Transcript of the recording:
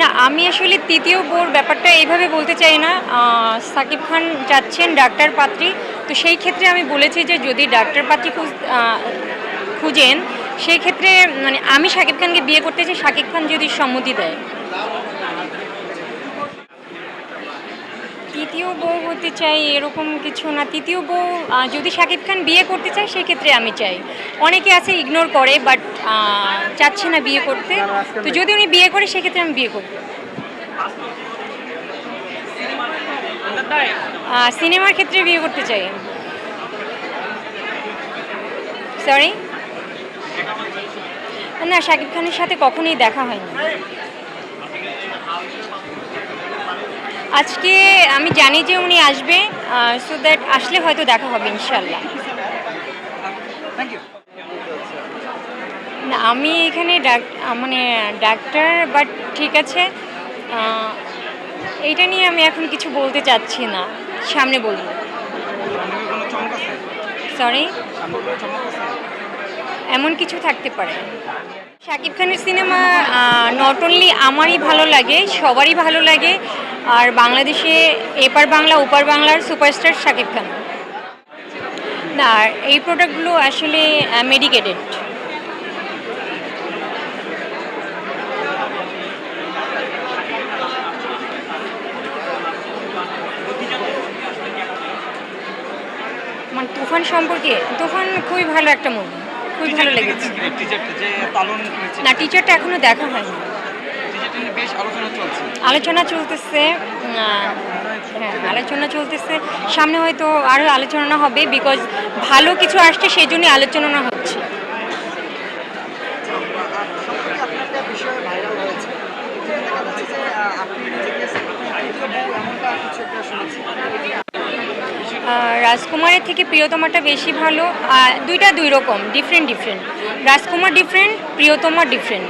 না, আমি আসলে তৃতীয় বোর ব্যাপারটা এইভাবে বলতে চাই না। সাকিব খান যাচ্ছেন ডাক্তার পাত্রী। তো সেই ক্ষেত্রে আমি বলেছি যে যদি ডাক্তার পাত্রী খুঁজ খুঁজেন, সেই ক্ষেত্রে মানে আমি শাকিব খানকে বিয়ে করতে চাই শাকিব খান যদি সম্মতি দেয় তৃতীয় বউ হতে চাই, এরকম কিছু না। তৃতীয় বউ যদি শাকিব খান বিয়ে করতে চায়, সেক্ষেত্রে আমি চাই। অনেকে আছে ইগনোর করে বাট চাচ্ছে না বিয়ে করতে। তো যদি উনি বিয়ে করে, সেক্ষেত্রে আমি বিয়ে করব। সিনেমার ক্ষেত্রে বিয়ে করতে চাই। সরি না, শাকিব খানের সাথে কখনোই দেখা হয়নি। আজকে আমি জানি যে উনি আসবে সো দ্যাট আসলে হয়তো দেখা হবে ইনশাল্লাহ না আমি এখানে ডাক মানে ডাক্তার বাট ঠিক আছে এইটা নিয়ে আমি এখন কিছু বলতে চাচ্ছি না। সামনে বলব। সরি এমন কিছু থাকতে পারে। শাকিব খানের সিনেমা নট অনলি আমারই ভালো লাগে সবারই ভালো লাগে আর বাংলাদেশে এপার বাংলা ওপার বাংলার সুপারস্টার শাকিব খান। না আর এই প্রোডাক্টগুলো আসলে মেডিকেটেড মানে তুফান সম্পর্কে তুফান খুবই ভালো একটা মুভি খুবই ভালো লেগেছে। না টিচারটা এখনও দেখা হয়নি। আলোচনা চলতেছে হ্যাঁ আলোচনা চলতেছে। সামনে হয়তো আরও আলোচনা হবে বিকজ ভালো কিছু আসছে সেই জন্যই আলোচনা হচ্ছে। রাজকুমারের থেকে প্রিয়তমাটা বেশি ভালো দুইটা দুই রকম different different Rajkumar different Priyotoma different